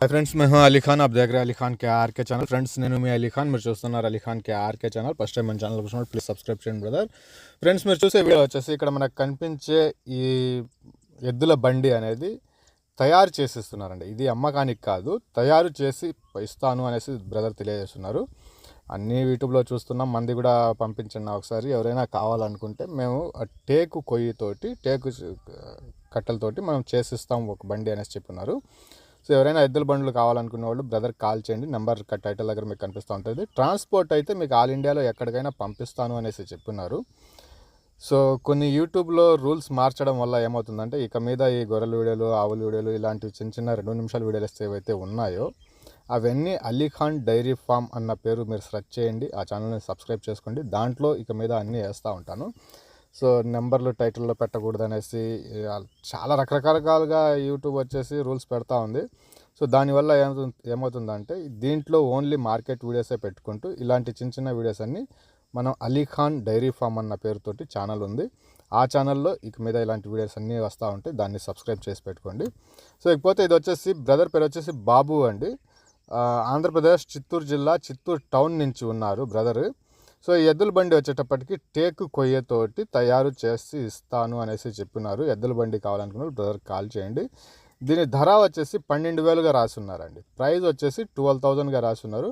Hi friends మేము అలీ ఖాన్ అప్ దగ్గర Ali Khan KRK channel friends నేను మీ అలీ ఖాన్ మీరు చూస్తున్నారు Ali Khan KRK channel first time మన ఛానల్ చూసినప్పుడు ప్లీజ్ సబ్స్క్రైబ్ చేయండి బ్రదర్ ఫ్రెండ్స్ మీరు చూసే వీడియో వచ్చేసి ఇక్కడ మనకు కనిపించే ఈ ఎద్దుల బండి అనేది తయారు చేసిస్తున్నారండి. ఇది అమ్మకానికి కాదు తయారు చేసి ఇస్తాను అనేసి బ్రదర్ తెలియజేస్తున్నారు. అన్నీ యూట్యూబ్లో చూస్తున్నాం మంది కూడా పంపించండి ఒకసారి. ఎవరైనా కావాలనుకుంటే మేము టేకు కొయ్యితోటి టేకు కట్టెలతోటి మనం చేసిస్తాం ఒక బండి అనేసి చెప్పున్నారు సో ఎవరైనా ఎద్దుల బండ్లు కావాలనుకున్న వాళ్ళు బ్రదర్ కాల్ చేయండి. నెంబర్ టైటిల్ దగ్గర మీకు కనిపిస్తూ ఉంటుంది. ట్రాన్స్పోర్ట్ అయితే మీకు ఆల్ ఇండియాలో ఎక్కడికైనా పంపిస్తాను అనేసి చెప్పినారు. సో కొన్ని యూట్యూబ్లో రూల్స్ మార్చడం వల్ల ఏమవుతుందంటే ఇక మీద ఈ గొర్రెల వీడియోలు ఆవుల వీడియోలు ఇలాంటివి చిన్న చిన్న రెండు నిమిషాల వీడియోలు ఏవైతే ఉన్నాయో అవన్నీ అలీఖాన్ డైరీ ఫామ్ అన్న పేరు మీరు సెర్చ్ చేయండి. ఆ ఛానల్ని సబ్స్క్రైబ్ చేసుకోండి. దాంట్లో ఇక మీద అన్నీ వేస్తూ ఉంటాను. సో నెంబర్లు టైటిల్లో పెట్టకూడదు అనేసి చాలా రకరకాలుగా యూట్యూబ్ వచ్చేసి రూల్స్ పెడతా ఉంది. సో దానివల్ల ఏమవుతుంది ఏమవుతుందంటే దీంట్లో ఓన్లీ మార్కెట్ వీడియోసే పెట్టుకుంటూ ఇలాంటి చిన్న చిన్న వీడియోస్ అన్నీ మనం అలీఖాన్ డైరీ ఫామ్ అన్న పేరుతోటి ఛానల్ ఉంది. ఆ ఛానల్లో ఇక మీద ఇలాంటి వీడియోస్ అన్నీ వస్తూ ఉంటాయి దాన్ని సబ్స్క్రైబ్ చేసి పెట్టుకోండి. సో ఇకపోతే ఇది వచ్చేసి బ్రదర్ పేరు వచ్చేసి బాబు అండి. ఆంధ్రప్రదేశ్ చిత్తూరు జిల్లా చిత్తూరు టౌన్ నుంచి ఉన్నారు బ్రదర్. సో ఈ ఎద్దుల బండి వచ్చేటప్పటికి టేకు కొయ్యతోటి తయారు చేసి ఇస్తాను అనేసి చెప్పినారు. ఎద్దుల బండి కావాలనుకున్నారు బ్రదర్ కాల్ చేయండి. దీని ధర వచ్చేసి పన్నెండు వేలుగా రాసున్నారండి. ప్రైస్ వచ్చేసి ట్వెల్వ్ థౌజండ్గా రాసున్నారు.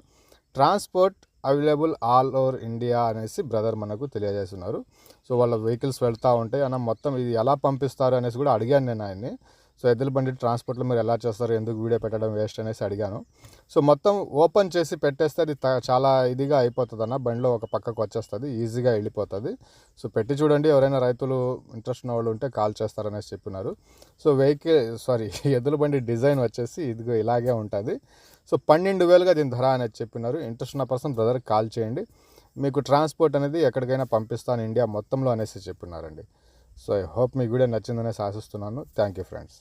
Transport available all over India అనేసి బ్రదర్ మనకు తెలియజేస్తున్నారు. సో వాళ్ళ వెహికల్స్ వెళ్తూ ఉంటాయి. అన్న మొత్తం ఇది ఎలా పంపిస్తారు అనేసి కూడా అడిగాను నేను ఆయన్ని. సో ఎద్దుల బండి ట్రాన్స్పోర్ట్లో మీరు ఎలా చేస్తారు ఎందుకు వీడియో పెట్టడం వేస్ట్ అనేసి అడిగాను. సో మొత్తం ఓపెన్ చేసి పెట్టేస్తే అది త- చాలా ఇదిగా అయిపోతుంది అన్న బండిలో ఒక పక్కకు వచ్చేస్తుంది ఈజీగా వెళ్ళిపోతుంది. సో పెట్టి చూడండి ఎవరైనా రైతులు ఇంట్రెస్ట్ ఉన్న వాళ్ళు ఉంటే కాల్ చేస్తారనేసి చెప్పినారు. సో వెహికల్ సారీ ఎద్దుల బండి డిజైన్ వచ్చేసి ఇదిగో ఇలాగే ఉంటుంది. సో పన్నెండు వేలుగా దీని ధర అనేది చెప్పినారు. ఇంట్రెస్ట్ ఉన్న పర్సన్ బ్రదర్ కాల్ చేయండి. మీకు ట్రాన్స్పోర్ట్ అనేది ఎక్కడికైనా పంపిస్తాను ఇండియా మొత్తంలో అనేసి చెప్పినారండి. సో ఐ హోప్ మీ వీడియో నచ్చిందనేసి ఆశిస్తున్నాను. Thank you friends.